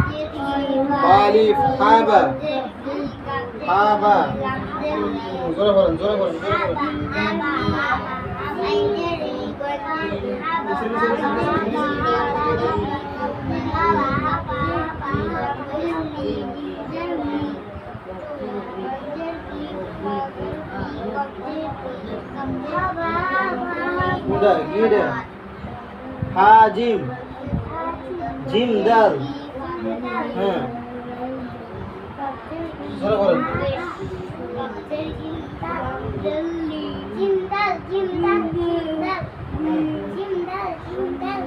খ বালিফ হাবা। হাবা। জোরে করেন জোরে করেন জোরে জিম দাল হ্যাঁ cinta, cinta.